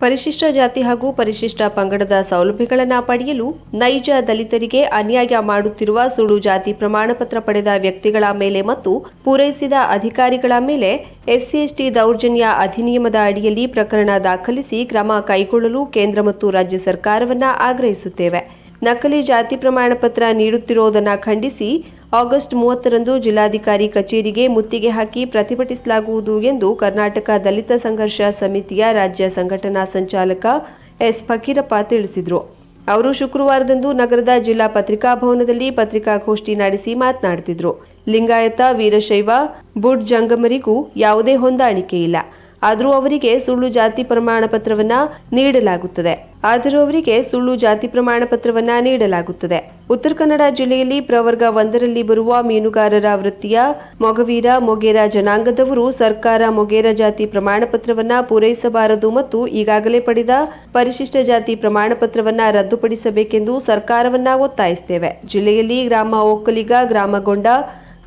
ಪರಿಶಿಷ್ಟ ಜಾತಿ ಹಾಗೂ ಪರಿಶಿಷ್ಟ ಪಂಗಡದ ಸೌಲಭ್ಯಗಳನ್ನು ಪಡೆಯಲು ನೈಜ ದಲಿತರಿಗೆ ಅನ್ಯಾಯ ಮಾಡುತ್ತಿರುವ ಸುಳು ಜಾತಿ ಪ್ರಮಾಣಪತ್ರ ಪಡೆದ ವ್ಯಕ್ತಿಗಳ ಮೇಲೆ ಮತ್ತು ಪೂರೈಸಿದ ಅಧಿಕಾರಿಗಳ ಮೇಲೆ ಎಸ್ಸಿಎಸ್ಟಿ ದೌರ್ಜನ್ಯ ಅಧಿನಿಯಮದ ಅಡಿಯಲ್ಲಿ ಪ್ರಕರಣ ದಾಖಲಿಸಿ ಕ್ರಮ ಕೈಗೊಳ್ಳಲು ಕೇಂದ್ರ ಮತ್ತು ರಾಜ್ಯ ಸರ್ಕಾರವನ್ನ ಆಗ್ರಹಿಸುತ್ತೇವೆ. ನಕಲಿ ಜಾತಿ ಪ್ರಮಾಣಪತ್ರ ನೀಡುತ್ತಿರುವುದನ್ನು ಖಂಡಿಸಿ ಆಗಸ್ಟ್ ಮೂವತ್ತರಂದು ಜಿಲ್ಲಾಧಿಕಾರಿ ಕಚೇರಿಗೆ ಮುತ್ತಿಗೆ ಹಾಕಿ ಪ್ರತಿಭಟಿಸಲಾಗುವುದು ಎಂದು ಕರ್ನಾಟಕ ದಲಿತ ಸಂಘರ್ಷ ಸಮಿತಿಯ ರಾಜ್ಯ ಸಂಘಟನಾ ಸಂಚಾಲಕ ಎಸ್ ಫಕೀರಪ್ಪ ತಿಳಿಸಿದರು. ಅವರು ಶುಕ್ರವಾರದಂದು ನಗರದ ಜಿಲ್ಲಾ ಪತ್ರಿಕಾ ಭವನದಲ್ಲಿ ಪತ್ರಿಕಾಗೋಷ್ಠಿ ನಡೆಸಿ ಮಾತನಾಡುತ್ತಿದ್ದರು. ಲಿಂಗಾಯತ ವೀರಶೈವ ಬುಡ್ ಜಂಗಮರಿಗೂ ಯಾವುದೇ ಹೊಂದಾಣಿಕೆ ಇಲ್ಲ. ಆದರೂ ಅವರಿಗೆ ಸುಳ್ಳು ಜಾತಿ ಪ್ರಮಾಣ ಪತ್ರವನ್ನ ನೀಡಲಾಗುತ್ತದೆ. ಆದರೂ ಅವರಿಗೆ ಸುಳ್ಳು ಜಾತಿ ಪ್ರಮಾಣ ಪತ್ರವನ್ನ ನೀಡಲಾಗುತ್ತದೆ. ಉತ್ತರ ಕನ್ನಡ ಜಿಲ್ಲೆಯಲ್ಲಿ ಪ್ರವರ್ಗ ಒಂದರಲ್ಲಿ ಬರುವ ಮೀನುಗಾರರ ವೃತ್ತಿಯ ಮೊಗವೀರ ಮೊಗೇರ ಜನಾಂಗದವರು ಸರ್ಕಾರ ಮೊಗೇರ ಜಾತಿ ಪ್ರಮಾಣ ಪತ್ರವನ್ನ ಪೂರೈಸಬಾರದು ಮತ್ತು ಈಗಾಗಲೇ ಪಡೆದ ಪರಿಶಿಷ್ಟ ಜಾತಿ ಪ್ರಮಾಣ ಪತ್ರವನ್ನ ರದ್ದುಪಡಿಸಬೇಕೆಂದು ಸರ್ಕಾರವನ್ನ ಒತ್ತಾಯಿಸುತ್ತೇವೆ ಜಿಲ್ಲೆಯಲ್ಲಿ ಗ್ರಾಮ ಒಕ್ಕಲಿಗ ಗ್ರಾಮಗೊಂಡ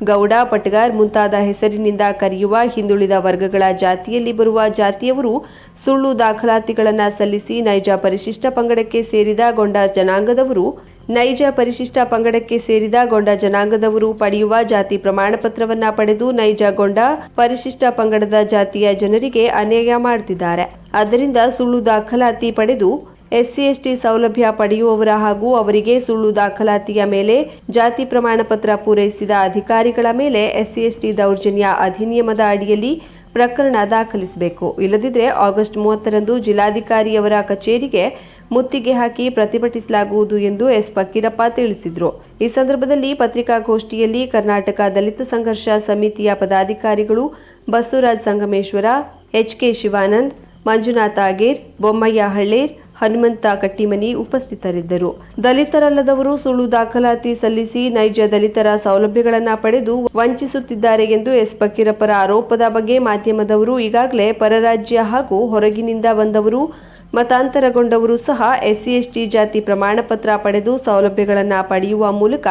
ಗೌಡ ಪಟ್ಗಾರ್ ಮುಂತಾದ ಹೆಸರಿನಿಂದ ಕರೆಯುವ ಹಿಂದುಳಿದ ವರ್ಗಗಳ ಜಾತಿಯಲ್ಲಿ ಬರುವ ಜಾತಿಯವರು ಸುಳ್ಳು ದಾಖಲಾತಿಗಳನ್ನು ಸಲ್ಲಿಸಿ ನೈಜ ಪರಿಶಿಷ್ಟ ಪಂಗಡಕ್ಕೆ ಸೇರಿದ ಗೊಂಡ ಜನಾಂಗದವರು, ನೈಜ ಪರಿಶಿಷ್ಟ ಪಂಗಡಕ್ಕೆ ಸೇರಿದ ಗೊಂಡ ಜನಾಂಗದವರು ಪಡೆಯುವ ಜಾತಿ ಪ್ರಮಾಣ ಪತ್ರವನ್ನ ಪಡೆದು ನೈಜ ಗೊಂಡ ಪರಿಶಿಷ್ಟ ಪಂಗಡದ ಜಾತಿಯ ಜನರಿಗೆ ಅನ್ಯಾಯ ಮಾಡುತ್ತಿದ್ದಾರೆ ಅದರಿಂದ ಸುಳ್ಳು ದಾಖಲಾತಿ ಪಡೆದು ಎಸ್ಸಿ ಎಸ್ಟಿ ಸೌಲಭ್ಯ ಪಡೆಯುವವರ ಹಾಗೂ ಅವರಿಗೆ ಸುಳ್ಳು ದಾಖಲಾತಿಯ ಮೇಲೆ ಜಾತಿ ಪ್ರಮಾಣ ಪತ್ರ ಪೂರೈಸಿದ ಅಧಿಕಾರಿಗಳ ಮೇಲೆ ಎಸ್ಸಿ ಎಸ್ಟಿ ದೌರ್ಜನ್ಯ ಅಧಿನಿಯಮದ ಅಡಿಯಲ್ಲಿ ಪ್ರಕರಣ ದಾಖಲಿಸಬೇಕು. ಇಲ್ಲದಿದ್ದರೆ ಆಗಸ್ಟ್ ಮೂವತ್ತರಂದು ಜಿಲ್ಲಾಧಿಕಾರಿಯವರ ಕಚೇರಿಗೆ ಮುತ್ತಿಗೆ ಹಾಕಿ ಪ್ರತಿಭಟಿಸಲಾಗುವುದು ಎಂದು ಎಸ್ ಫಕೀರಪ್ಪ ತಿಳಿಸಿದರು. ಈ ಸಂದರ್ಭದಲ್ಲಿ ಪತ್ರಿಕಾಗೋಷ್ಠಿಯಲ್ಲಿ ಕರ್ನಾಟಕ ದಲಿತ ಸಂಘರ್ಷ ಸಮಿತಿಯ ಪದಾಧಿಕಾರಿಗಳು ಬಸವರಾಜ್ ಸಂಗಮೇಶ್ವರ ಎಚ್ಕೆ ಶಿವಾನಂದ್, ಮಂಜುನಾಥ ಆಗೇರ್, ಬೊಮ್ಮಯ್ಯ ಹಳ್ಳೇರ್ ಹನುಮಂತ ಕಟ್ಟಿಮನಿ ಉಪಸ್ಥಿತರಿದ್ದರು. ದಲಿತರಲ್ಲದವರು ಸುಳ್ಳು ದಾಖಲಾತಿ ಸಲ್ಲಿಸಿ ನೈಜ ದಲಿತರ ಸೌಲಭ್ಯಗಳನ್ನು ಪಡೆದು ವಂಚಿಸುತ್ತಿದ್ದಾರೆ ಎಂದು ಎಸ್ ಫಕೀರಪ್ಪರ ಆರೋಪದ ಬಗ್ಗೆ ಮಾಧ್ಯಮದವರು ಈಗಾಗಲೇ ಪರರಾಜ್ಯ ಹಾಗೂ ಹೊರಗಿನಿಂದ ಬಂದವರು, ಮತಾಂತರಗೊಂಡವರು ಸಹ ಎಸ್ಸಿ ಎಸ್ಟಿ ಜಾತಿ ಪ್ರಮಾಣ ಪತ್ರ ಪಡೆದು ಸೌಲಭ್ಯಗಳನ್ನು ಪಡೆಯುವ ಮೂಲಕ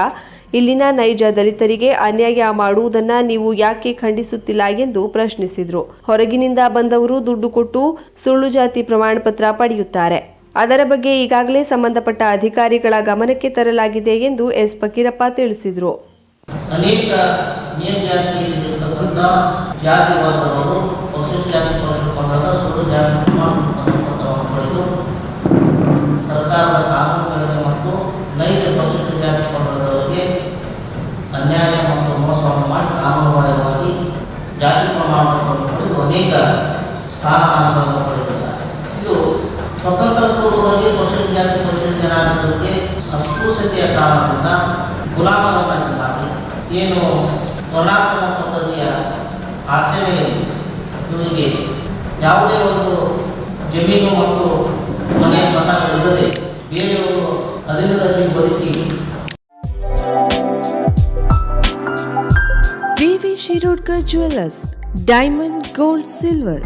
ಇಲ್ಲಿನ ನೈಜ ದಲಿತರಿಗೆ ಅನ್ಯಾಯ ಮಾಡುವುದನ್ನು ನೀವು ಯಾಕೆ ಖಂಡಿಸುತ್ತಿಲ್ಲ ಎಂದು ಪ್ರಶ್ನಿಸಿದರು. ಹೊರಗಿನಿಂದ ಬಂದವರು ದುಡ್ಡು ಕೊಟ್ಟು ಸುಳ್ಳು ಜಾತಿ ಪ್ರಮಾಣ ಪತ್ರ ಪಡೆಯುತ್ತಾರೆ. ಅದರ ಬಗ್ಗೆ ಈಗಾಗಲೇ ಸಂಬಂಧಪಟ್ಟ ಅಧಿಕಾರಿಗಳ ಗಮನಕ್ಕೆ ತರಲಾಗಿದೆ ಎಂದು ಎಸ್ ಫಕೀರಪ್ಪ ತಿಳಿಸಿದರು. ಅನೇಕ ಮೇಲ್ಜಾತಿಯಲ್ಲಿರ್ತಕ್ಕಂಥ ಜಾತಿ ವರ್ಗದವರು ಪರಿಶಿಷ್ಟ ಜಾತಿ ಪಂಗಡದ ಸುಳ್ಳು ಜಾತಿ ಪ್ರಮಾಣ ಪತ್ರವನ್ನು ಪಡೆದು ಸರ್ಕಾರದ ಕಾನೂನುಗಳಿಗೆ ಮತ್ತು ನೈಜ ಪರಿಶಿಷ್ಟ ಜಾತಿ ಪಂಗಡದವರಿಗೆ ಅನ್ಯಾಯ ಮತ್ತು ಮೋಸವನ್ನು ಮಾಡಿ ಕಾನೂನುಬಾಹಿರವಾಗಿ ಜಾತಿ ಪ್ರಮಾಣ ಪತ್ರವನ್ನು ಪಡೆದು ಅನೇಕ ಸ್ಥಾನಮಾನಗಳನ್ನು ಪಡೆದಿದ್ದಾರೆ ಇದು ಸ್ವತಂತ್ರ ಪೂರ್ವದಲ್ಲಿ ಪರಿಶಿಷ್ಟ ಜಾತಿ ಪರಿಶಿಷ್ಟ ಜನಾಂಗಕ್ಕೆ ಅಸ್ಪೃಶ್ಯತೆಯ ಕಾರಣದಿಂದ ಗುಲಾಮರನ್ನಾಗಿ ಮಾಡಿ ಏನು ವರ್ಣಾಶ್ರಮ ಪದ್ಧತಿಯ ಆಚರಣೆಯಲ್ಲಿ ಇವರಿಗೆ ಯಾವುದೇ ಒಂದು ಜಮೀನು ಮತ್ತು ಮನೆ ಮಠಗಳಿಲ್ಲದೆ ಬೇರೆಯವರು ಅಧೀನದಲ್ಲಿ ಬದುಕಿ VV Shirodkar jewellers, diamond, gold, silver.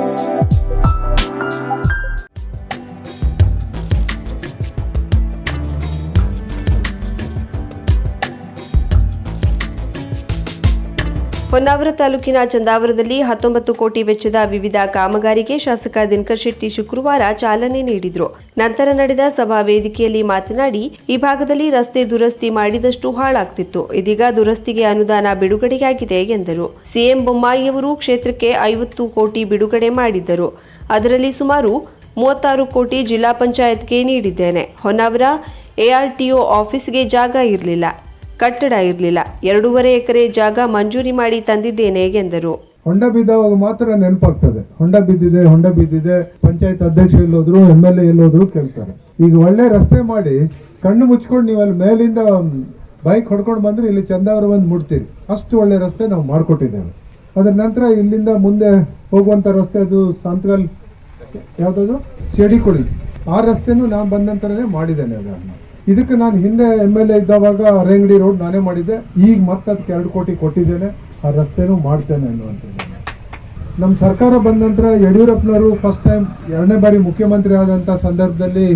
Honnavar ತಾಲೂಕಿನ ಚಂದಾವರದಲ್ಲಿ ಹತ್ತೊಂಬತ್ತು ಕೋಟಿ ವೆಚ್ಚದ ವಿವಿಧ ಕಾಮಗಾರಿಗೆ ಶಾಸಕ ದಿನಕರ್ ಶೆಟ್ಟಿ ಶುಕ್ರವಾರ ಚಾಲನೆ ನೀಡಿದರು. ನಂತರ ನಡೆದ ಸಭಾ ವೇದಿಕೆಯಲ್ಲಿ ಮಾತನಾಡಿ, ಈ ಭಾಗದಲ್ಲಿ ರಸ್ತೆ ದುರಸ್ತಿ ಮಾಡಿದಷ್ಟು ಹಾಳಾಗ್ತಿತ್ತು. ಇದೀಗ ದುರಸ್ತಿಗೆ ಅನುದಾನ ಬಿಡುಗಡೆಯಾಗಿದೆ ಎಂದರು. ಸಿಎಂ ಬೊಮ್ಮಾಯಿಯವರು ಕ್ಷೇತ್ರಕ್ಕೆ ಐವತ್ತು ಕೋಟಿ ಬಿಡುಗಡೆ ಮಾಡಿದ್ದರು. ಅದರಲ್ಲಿ ಸುಮಾರು ಮೂವತ್ತಾರು ಕೋಟಿ ಜಿಲ್ಲಾ ಪಂಚಾಯತ್ಗೆ ನೀಡಿದ್ದೇನೆ. ಹೊನ್ನಾವರ ಎಆರ್ಟಿಒ ಆಫೀಸ್ಗೆ ಜಾಗ ಇರಲಿಲ್ಲ. ಕಟ್ಟಡ ಇರಲಿಲ್ಲ. ಎರಡೂವರೆ ಎಕರೆ ಜಾಗ ಮಂಜೂರಿ ಮಾಡಿ ತಂದಿದ್ದೇನೆ ಎಂದರು. ಹೊಂಡ ಬಿದ್ದವಾಗ ಮಾತ್ರ ನೆನಪಾಗ್ತದೆ. ಹೊಂಡ ಬಿದ್ದಿದೆ ಹೊಂಡ ಬಿದ್ದಿದೆ. ಪಂಚಾಯತ್ ಅಧ್ಯಕ್ಷ ಎಲ್ಲೋದ್ರು ಎಂ ಎಲ್ ಎ ಎಲ್ಲೋದ್ರು ಕೇಳ್ತಾರೆ. ಈಗ ಒಳ್ಳೆ ರಸ್ತೆ ಮಾಡಿ ಕಣ್ಣು ಮುಚ್ಕೊಂಡು ನೀವು ಅಲ್ಲಿ ಮೇಲಿಂದ ಬೈಕ್ ಹೊಡ್ಕೊಂಡು ಬಂದ್ರೆ ಇಲ್ಲಿ ಚಂದಾವರ ಬಂದು ಮುಡ್ತೀರಿ ಅಷ್ಟು ಒಳ್ಳೆ ರಸ್ತೆ ನಾವು ಮಾಡಿಕೊಟ್ಟಿದ್ದೇವೆ. ಅದರ ನಂತರ ಇಲ್ಲಿಂದ ಮುಂದೆ ಹೋಗುವಂತ ರಸ್ತೆ ಅದು ಸಂತಗಲ್ ಯಾವ್ದಾದ್ರು ಕೊಡಿ ಆ ರಸ್ತೆನೂ ನಾನು ಬಂದ ನಂತರನೇ ಮಾಡಿದ್ದೇನೆ ಅದನ್ನು. ಇದಕ್ಕೆ ನಾನು ಹಿಂದೆ ಎಂ ಎಲ್ ಎ ಇದ್ದಾವಾಗ ರೇಂಗಡಿ ರೋಡ್ ನಾನೇ ಮಾಡಿದ್ದೆ. ಈಗ ಮತ್ತೆ ಅದಕ್ಕೆ ಎರಡು ಕೋಟಿ ಕೊಟ್ಟಿದ್ದೇನೆ. ಆ ರಸ್ತೆನೂ ಮಾಡ್ತೇನೆ ಅನ್ನುವಂಥದ್ದು. ನಮ್ಮ ಸರ್ಕಾರ ಬಂದ ನಂತರ ಯಡಿಯೂರಪ್ಪನವರು ಫಸ್ಟ್ ಟೈಮ್ ಎರಡನೇ ಬಾರಿ ಮುಖ್ಯಮಂತ್ರಿ ಆದಂಥ ಸಂದರ್ಭದಲ್ಲಿ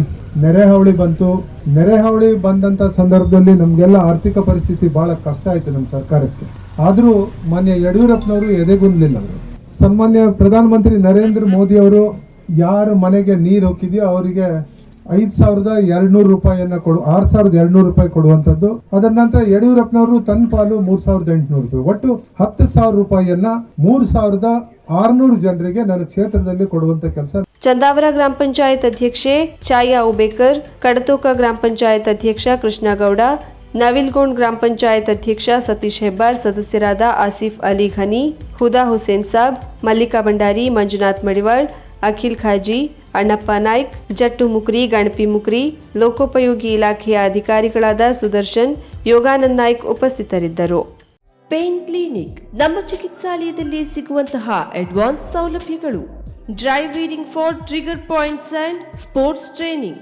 ನೆರೆ ಹಾವಳಿ ಬಂತು. ನೆರೆ ಹಾವಳಿ ಬಂದಂಥ ಸಂದರ್ಭದಲ್ಲಿ ನಮಗೆಲ್ಲ ಆರ್ಥಿಕ ಪರಿಸ್ಥಿತಿ ಭಾಳ ಕಷ್ಟ ಆಯಿತು ನಮ್ಮ ಸರ್ಕಾರಕ್ಕೆ. ಆದರೂ ಮಾನ್ಯ ಯಡಿಯೂರಪ್ಪನವರು ಎದೆಗುಂದಲಿಲ್ಲ. ಅವರು ಸನ್ಮಾನ್ಯ ಪ್ರಧಾನಮಂತ್ರಿ ನರೇಂದ್ರ ಮೋದಿ ಅವರು ಯಾರ ಮನೆಗೆ ನೀರು ಹೋಗಿದೆಯೋ ಅವರಿಗೆ ಐದ್ ಸಾವಿರದ ಎರಡ್ನೂರು ರೂಪಾಯಿಯನ್ನ ಕೊಡು, ಆರ್ ಸಾವಿರದ ಎರಡ್ನೂರು ರೂಪಾಯಿ ಕೊಡುವಂಥದ್ದು. ಅದರ ನಂತರ ಯಡಿಯೂರಪ್ಪನವರು ತನ್ನ ಪಾಲು ಮೂರ್ ಸಾವಿರದ ಎಂಟುನೂರು ರೂಪಾಯಿ. ಒಟ್ಟು ಹತ್ತು ಸಾವಿರ ರೂಪಾಯಿಯನ್ನ ಮೂರು ಸಾವಿರದ ಆರ್ನೂರು ಜನರಿಗೆ ನನ್ನ ಕ್ಷೇತ್ರದಲ್ಲಿ ಕೊಡುವಂತ ಕೆಲಸ. ಚಂದಾವರ ಗ್ರಾಮ ಪಂಚಾಯತ್ ಅಧ್ಯಕ್ಷೆ ಛಾಯಾ ಉಬೇಕರ್, ಕಡತೋಕ ಗ್ರಾಮ ಪಂಚಾಯತ್ ಅಧ್ಯಕ್ಷ ಕೃಷ್ಣಗೌಡ ನವಿಲ್ಗೋಂಡ್ ಗ್ರಾಮ ಪಂಚಾಯತ್ ಅಧ್ಯಕ್ಷ ಸತೀಶ್ ಹೆಬ್ಬಾರ್, ಸದಸ್ಯರಾದ ಆಸಿಫ್ ಅಲಿ ಘನಿ, ಹುದಾ ಹುಸೇನ್ ಸಾಬ್, ಮಲ್ಲಿಕಾ ಭಂಡಾರಿ, ಮಂಜುನಾಥ್ ಮಡಿವಾಳ್, ಅಖಿಲ್ ಖಾಜಿ, ಅಣ್ಣಪ್ಪ ನಾಯ್ಕ್, ಜಟ್ಟು ಮುಕ್ರಿ, ಗಣಪಿ ಮುಕ್ರಿ, ಲೋಕೋಪಯೋಗಿ ಇಲಾಖೆಯ ಅಧಿಕಾರಿಗಳಾದ ಸುದರ್ಶನ್, ಯೋಗಾನಂದ್ ನಾಯ್ಕ್ ಉಪಸ್ಥಿತರಿದ್ದರು. ಪೇನ್ ಕ್ಲಿನಿಕ್ ನಮ್ಮ ಚಿಕಿತ್ಸಾಲಯದಲ್ಲಿ ಸಿಗುವಂತಹ ಅಡ್ವಾನ್ಸ್ ಸೌಲಭ್ಯಗಳು. Dry needling for trigger points and sports training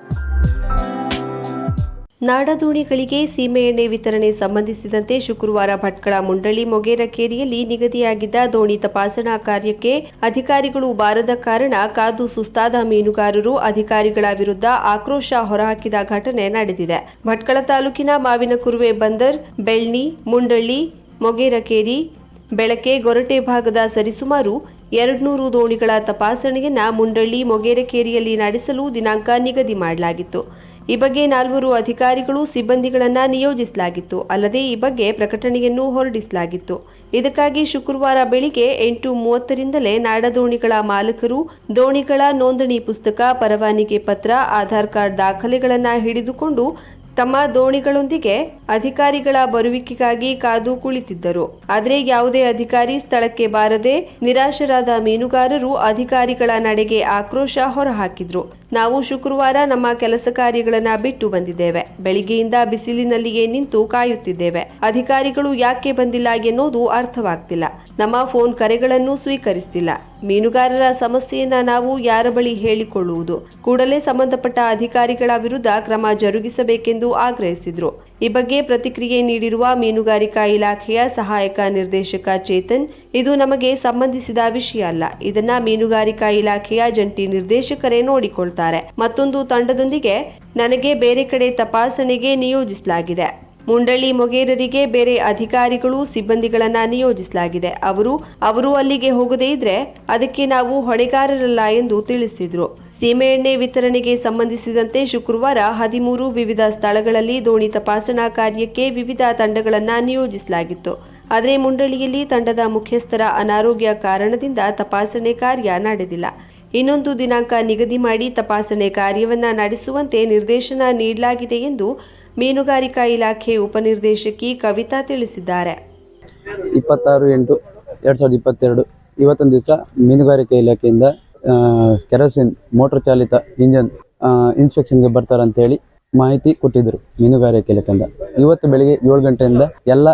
ನಾಡದೋಣಿಗಳಿಗೆ ಸೀಮೆಎಣ್ಣೆ ವಿತರಣೆ ಸಂಬಂಧಿಸಿದಂತೆ ಶುಕ್ರವಾರ ಭಟ್ಕಳ ಮುಂಡಳಿ ಮೊಗೇರಕೇರಿಯಲ್ಲಿ ನಿಗದಿಯಾಗಿದ್ದ ದೋಣಿ ತಪಾಸಣಾ ಕಾರ್ಯಕ್ಕೆ ಅಧಿಕಾರಿಗಳು ಬಾರದ ಕಾರಣ ಕಾದು ಸುಸ್ತಾದ ಮೀನುಗಾರರು ಅಧಿಕಾರಿಗಳ ವಿರುದ್ಧ ಆಕ್ರೋಶ ಹೊರಹಾಕಿದ ಘಟನೆ ನಡೆದಿದೆ. ಭಟ್ಕಳ ತಾಲೂಕಿನ ಮಾವಿನಕುರುವೆ ಬಂದರ್, ಬೆಳ್ಳಿ, ಮುಂಡಳ್ಳಿ, ಮೊಗೇರಕೇರಿ, ಬೆಳಕೆ ಗೊರಟೆ ಭಾಗದ ಸರಿಸುಮಾರು ಎರಡ್ನೂರು ದೋಣಿಗಳ ತಪಾಸಣೆಯನ್ನ ಮುಂಡಳ್ಳಿ ಮೊಗೇರಕೇರಿಯಲ್ಲಿ ನಡೆಸಲು ದಿನಾಂಕ ನಿಗದಿ ಮಾಡಲಾಗಿತ್ತು. ಈ ಬಗ್ಗೆ ನಾಲ್ವರು ಅಧಿಕಾರಿಗಳು ಸಿಬ್ಬಂದಿಗಳನ್ನ ನಿಯೋಜಿಸಲಾಗಿತ್ತು. ಅಲ್ಲದೆ ಈ ಬಗ್ಗೆ ಪ್ರಕಟಣೆಯನ್ನು ಹೊರಡಿಸಲಾಗಿತ್ತು. ಇದಕ್ಕಾಗಿ ಶುಕ್ರವಾರ ಬೆಳಿಗ್ಗೆ ಎಂಟು ಮೂವತ್ತರಿಂದಲೇ ನಾಡದೋಣಿಗಳ ಮಾಲಕರು, ದೋಣಿಗಳ ನೋಂದಣಿ ಪುಸ್ತಕ, ಪರವಾನಿಗೆ ಪತ್ರ, ಆಧಾರ್ ಕಾರ್ಡ್ ದಾಖಲೆಗಳನ್ನು ಹಿಡಿದುಕೊಂಡು ತಮ್ಮ ದೋಣಿಗಳೊಂದಿಗೆ ಅಧಿಕಾರಿಗಳ ಬರುವಿಕೆಗಾಗಿ ಕಾದು ಕುಳಿತಿದ್ದರು. ಆದರೆ ಯಾವುದೇ ಅಧಿಕಾರಿ ಸ್ಥಳಕ್ಕೆ ಬಾರದೆ ನಿರಾಶರಾದ ಮೀನುಗಾರರು ಅಧಿಕಾರಿಗಳ ನಡೆಗೆ ಆಕ್ರೋಶ ಹೊರಹಾಕಿದ್ರು. ನಾವು ಶುಕ್ರವಾರ ನಮ್ಮ ಕೆಲಸ ಕಾರ್ಯಗಳನ್ನ ಬಿಟ್ಟು ಬಂದಿದ್ದೇವೆ. ಬೆಳಿಗ್ಗೆಯಿಂದ ಬಿಸಿಲಿನಲ್ಲಿಯೇ ನಿಂತು ಕಾಯುತ್ತಿದ್ದೇವೆ. ಅಧಿಕಾರಿಗಳು ಯಾಕೆ ಬಂದಿಲ್ಲ ಎನ್ನುವುದು ಅರ್ಥವಾಗ್ತಿಲ್ಲ. ನಮ್ಮ ಫೋನ್ ಕರೆಗಳನ್ನು ಸ್ವೀಕರಿಸ್ತಿಲ್ಲ. ಮೀನುಗಾರರ ಸಮಸ್ಯೆಯನ್ನ ನಾವು ಯಾರ ಬಳಿ ಹೇಳಿಕೊಳ್ಳುವುದು? ಕೂಡಲೇ ಸಂಬಂಧಪಟ್ಟ ಅಧಿಕಾರಿಗಳ ವಿರುದ್ಧ ಕ್ರಮ ಜರುಗಿಸಬೇಕೆಂದು ಆಗ್ರಹಿಸಿದ್ರು. ಈ ಬಗ್ಗೆ ಪ್ರತಿಕ್ರಿಯೆ ನೀಡಿರುವ ಮೀನುಗಾರಿಕಾ ಇಲಾಖೆಯ ಸಹಾಯಕ ನಿರ್ದೇಶಕ ಚೇತನ್, ಇದು ನಮಗೆ ಸಂಬಂಧಿಸಿದ ವಿಷಯ ಅಲ್ಲ. ಇದನ್ನ ಮೀನುಗಾರಿಕಾ ಇಲಾಖೆಯ ಜಂಟಿ ನಿರ್ದೇಶಕರೇ ನೋಡಿಕೊಳ್ತಾರೆ. ಮತ್ತೊಂದು ತಂಡದೊಂದಿಗೆ ನನಗೆ ಬೇರೆ ಕಡೆ ತಪಾಸಣೆಗೆ ನಿಯೋಜಿಸಲಾಗಿದೆ. ಮುಂಡಳ್ಳಿ ಮೊಗೇರರಿಗೆ ಬೇರೆ ಅಧಿಕಾರಿಗಳು ಸಿಬ್ಬಂದಿಗಳನ್ನ ನಿಯೋಜಿಸಲಾಗಿದೆ. ಅವರು ಅವರು ಅಲ್ಲಿಗೆ ಹೋಗದೇ ಇದ್ರೆ ಅದಕ್ಕೆ ನಾವು ಹೊಣೆಗಾರರಲ್ಲ ಎಂದು ತಿಳಿಸಿದ್ರು. ಸೀಮೆಎಣ್ಣೆ ವಿತರಣೆಗೆ ಸಂಬಂಧಿಸಿದಂತೆ ಶುಕ್ರವಾರ ಹದಿಮೂರು ವಿವಿಧ ಸ್ಥಳಗಳಲ್ಲಿ ದೋಣಿ ತಪಾಸಣಾ ಕಾರ್ಯಕ್ಕೆ ವಿವಿಧ ತಂಡಗಳನ್ನು ನಿಯೋಜಿಸಲಾಗಿತ್ತು. ಆದರೆ ಮುಂಡಳಿಯಲ್ಲಿ ತಂಡದ ಮುಖ್ಯಸ್ಥರ ಅನಾರೋಗ್ಯ ಕಾರಣದಿಂದ ತಪಾಸಣೆ ಕಾರ್ಯ ನಡೆದಿಲ್ಲ. ಇನ್ನೊಂದು ದಿನಾಂಕ ನಿಗದಿ ಮಾಡಿ ತಪಾಸಣೆ ಕಾರ್ಯವನ್ನ ನಡೆಸುವಂತೆ ನಿರ್ದೇಶನ ನೀಡಲಾಗಿದೆ ಎಂದು ಮೀನುಗಾರಿಕಾ ಇಲಾಖೆ ಉಪನಿರ್ದೇಶಕಿ ಕವಿತಾ ತಿಳಿಸಿದ್ದಾರೆ. ಇಪ್ಪತ್ತಾರು ಎಂಟು ಎರಡು ಸಾವಿರದ ಇಪ್ಪತ್ತೆರಡು ಇವತ್ತೊಂದು ದಿವಸ ಮೀನುಗಾರಿಕೆ ಇಲಾಖೆಯಿಂದ ಕೆರೋಸಿನ್ ಮೋಟರ್ ಚಾಲಿತ ಇಂಜನ್ ಇನ್ಸ್ಪೆಕ್ಷನ್ಗೆ ಬರ್ತಾರೆ ಅಂತೇಳಿ ಮಾಹಿತಿ ಕೊಟ್ಟಿದ್ದರು ಮೀನುಗಾರಿಕೆ ಇಲಾಖೆಯಿಂದ ಇವತ್ತು ಬೆಳಿಗ್ಗೆ ಏಳು ಗಂಟೆಯಿಂದ ಎಲ್ಲ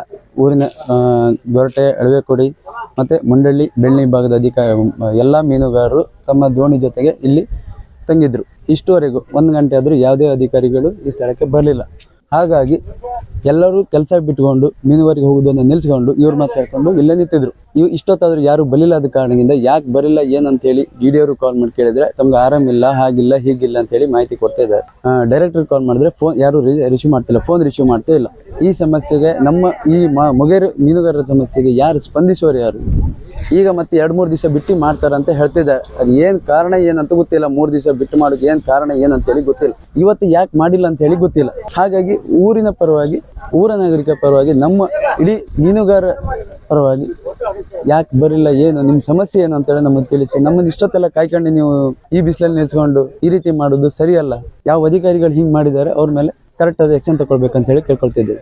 ಊರಿನ ದೊರಟೆ ಅಳವೆ ಅಳವೆಕೊಡಿ ಮತ್ತು ಮುಂಡಳ್ಳಿ ಬೆಳ್ಳಿ ಭಾಗದ ಅಧಿಕಾರಿ, ಎಲ್ಲ ಮೀನುಗಾರರು ತಮ್ಮ ದೋಣಿ ಜೊತೆಗೆ ಇಲ್ಲಿ ತಂಗಿದ್ರು. ಇಷ್ಟುವರೆಗೂ ಒಂದು ಗಂಟೆ ಆದರೂ ಯಾವುದೇ ಅಧಿಕಾರಿಗಳು ಈ ಸ್ಥಳಕ್ಕೆ ಬರಲಿಲ್ಲ. ಹಾಗಾಗಿ ಎಲ್ಲರೂ ಕೆಲಸ ಬಿಟ್ಕೊಂಡು ಮೀನುಗಾರಿಕೆ ಹೋಗುದನ್ನು ನಿಲ್ಸ್ಕೊಂಡು ಇವ್ರು ಮಾತಾಡ್ಕೊಂಡು ಇಲ್ಲೇ ನಿಂತಿದ್ರು. ಇವ್ ಇಷ್ಟೊತ್ತಾದ್ರೂ ಯಾರು ಅದ ಕಾರಣದಿಂದ ಯಾಕೆ ಬರಿಲ್ಲ, ಏನಂತೇಳಿ ಡಿ ಡಿ ಅವರು ಕಾಲ್ ಮಾಡಿ ಕೇಳಿದ್ರೆ ತಮ್ಗೆ ಆರಾಮಿಲ್ಲ ಹಾಗಿಲ್ಲ, ಹೀಗಿಲ್ಲ ಅಂತ ಹೇಳಿ ಮಾಹಿತಿ ಕೊಡ್ತಾ ಇದ್ದಾರೆ. ಡೈರೆಕ್ಟರ್ ಕಾಲ್ ಮಾಡಿದ್ರೆ ಫೋನ್ ಯಾರು ರಿಸೀವ್ ಮಾಡ್ತಿಲ್ಲ ಫೋನ್ ರಿಸೀವ್ ಮಾಡ್ತಾ ಇಲ್ಲ. ಈ ಸಮಸ್ಯೆಗೆ ನಮ್ಮ, ಈ ಮೊಗೇರು ಮೀನುಗಾರರ ಸಮಸ್ಯೆಗೆ ಯಾರು ಸ್ಪಂದಿಸುವರು ಯಾರು? ಈಗ ಮತ್ತೆ ಎರಡು ಮೂರು ದಿವಸ ಬಿಟ್ಟು ಮಾಡ್ತಾರಂತ ಹೇಳ್ತಿದ್ದಾರೆ ಅದು ಏನು ಕಾರಣ ಏನಂತ ಗೊತ್ತಿಲ್ಲ. ಮೂರು ದಿವಸ ಬಿಟ್ಟು ಮಾಡೋಕೆ ಏನು ಕಾರಣ ಏನಂತೇಳಿ ಗೊತ್ತಿಲ್ಲ. ಇವತ್ತು ಯಾಕೆ ಮಾಡಿಲ್ಲ ಅಂತ ಹೇಳಿ ಗೊತ್ತಿಲ್ಲ. ಹಾಗಾಗಿ ಊರಿನ ಪರವಾಗಿ, ಊರ ನಾಗರಿಕ ಪರವಾಗಿ, ನಮ್ಮ ಇಡೀ ಮೀನುಗಾರ ಪರವಾಗಿ ಯಾಕೆ ಬರಿಲ್ಲ ಏನು ನಿಮ್ಮ ಸಮಸ್ಯೆ ಏನು ಅಂತೇಳಿ ನಮಗೆ ತಿಳಿಸಿ, ನಮ್ಮನ್ನು ಇಷ್ಟೊತ್ತೆಲ್ಲ ಕಾಯ್ಕೊಂಡು ನೀವು ಈ ಬಿಸಿಲಲ್ಲಿ ನಿಲ್ಸ್ಕೊಂಡು ಈ ರೀತಿ ಮಾಡೋದು ಸರಿಯಲ್ಲ. ಯಾವ ಅಧಿಕಾರಿಗಳು ಹಿಂಗೆ ಮಾಡಿದ್ದಾರೆ, ಅವ್ರ ಮೇಲೆ ಕರೆಕ್ಟ್ ಆದ ಆಕ್ಷನ್ ತಗೊಳ್ಬೇಕಂತ ಹೇಳಿ ಕೇಳ್ಕೊಳ್ತಿದ್ದೀವಿ.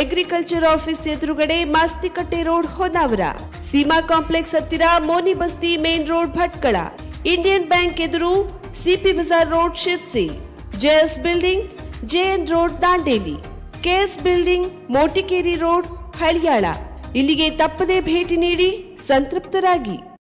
Agriculture office ಎದುರುಗಡೆ ಮಾಸ್ತಿಕಟ್ಟೆ ರೋಡ್ ಹೊನ್ನಾವರ. ಸೀಮಾ ಕಾಂಪ್ಲೆಕ್ಸ್ ಹತ್ತಿರ Moni Basti main road Bhatkal. Indian bank ಎದುರು CP bazaar road Sirsi. JS building, JN road Dandeli. KS building, Motikeri road Haliyal. ಇಲ್ಲಿಗೆ ತಪ್ಪದೇ ಭೇಟಿ ನೀಡಿ ಸಂತೃಪ್ತರಾಗಿ.